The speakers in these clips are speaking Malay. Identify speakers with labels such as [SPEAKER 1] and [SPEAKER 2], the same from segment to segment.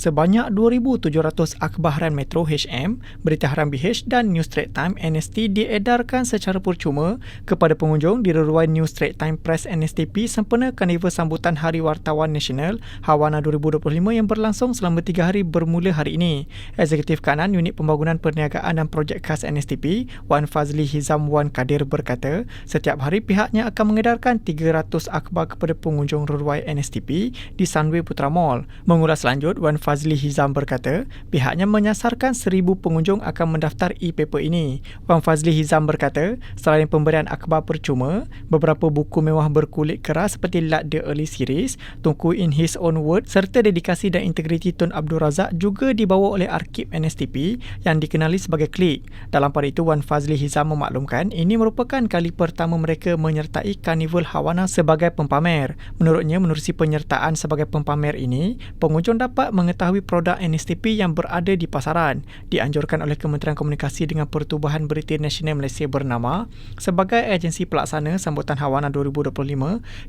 [SPEAKER 1] Sebanyak 2,700 akhbar harian Metro HM, Berita Harian BH dan News Straight Time NST diedarkan secara percuma kepada pengunjung di Ruruan News Straight Time Press NSTP sempena Karnival Sambutan Hari Wartawan Nasional Hawana 2025 yang berlangsung selama tiga hari bermula hari ini. Eksekutif Kanan Unit Pembangunan Perniagaan dan Projek Khas NSTP, Wan Fazli Hizam Wan Kadir berkata, setiap hari pihaknya akan mengedarkan 300 akhbar kepada pengunjung Ruruai NSTP di Sunway Putra Mall. Mengulas lanjut, Wan Fazli Hizam berkata, pihaknya menyasarkan seribu pengunjung akan mendaftar e-paper ini. Wan Fazli Hizam berkata, selain pemberian akhbar percuma, beberapa buku mewah berkulit keras seperti Lat The Early Series, Tunku In His Own Word serta dedikasi dan integriti Tun Abdul Razak juga dibawa oleh Arkib NSTP yang dikenali sebagai Klik. Dalam pada itu, Wan Fazli Hizam memaklumkan ini merupakan kali pertama mereka menyertai Karnival Hawana sebagai pempamer. Menurutnya, menerusi penyertaan sebagai pempamer ini, pengunjung dapat mengetahui produk NSTP yang berada di pasaran. Dianjurkan oleh Kementerian Komunikasi dengan Pertubuhan Berita Nasional Malaysia bernama sebagai agensi pelaksana sambutan Hawana 2025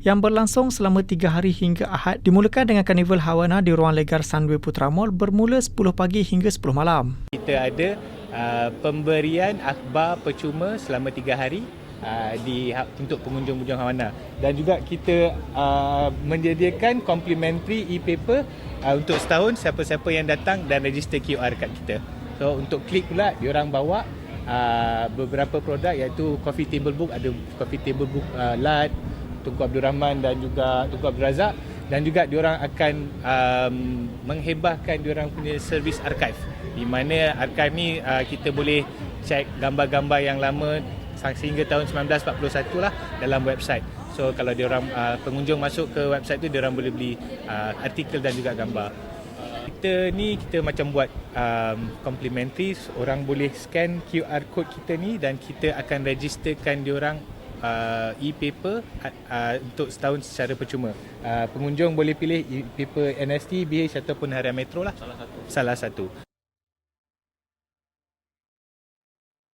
[SPEAKER 1] yang berlangsung selama 3 hari hingga Ahad dimulakan dengan Karnival Hawana di ruang legar Sunway Putra Mall bermula 10 pagi hingga 10 malam.
[SPEAKER 2] Kita ada uh, pemberian akhbar percuma selama 3 hari uh, di untuk pengunjung-pengunjung Hawana. Dan juga kita uh, menyediakan complimentary e-paper uh, untuk setahun siapa-siapa yang datang dan register QR kad kita. So untuk klik pula diorang bawa uh, beberapa produk iaitu coffee table book. Ada coffee table book uh, Lat, Tunku Abdul Rahman dan juga Tunku Abdul Razak. Dan juga diorang akan um, menghebahkan diorang punya servis archive. Di mana archive ni uh, kita boleh cek gambar-gambar yang lama sehingga tahun 1941 lah dalam website. So kalau diorang uh, pengunjung masuk ke website tu diorang boleh beli uh, artikel dan juga gambar. Kita ni kita macam buat um, complimentary orang boleh scan QR code kita ni dan kita akan registerkan diorang uh, e-paper uh, untuk setahun secara percuma. Uh, pengunjung boleh pilih e-paper NST, BH ataupun Harian Metro lah. Salah satu. Salah satu.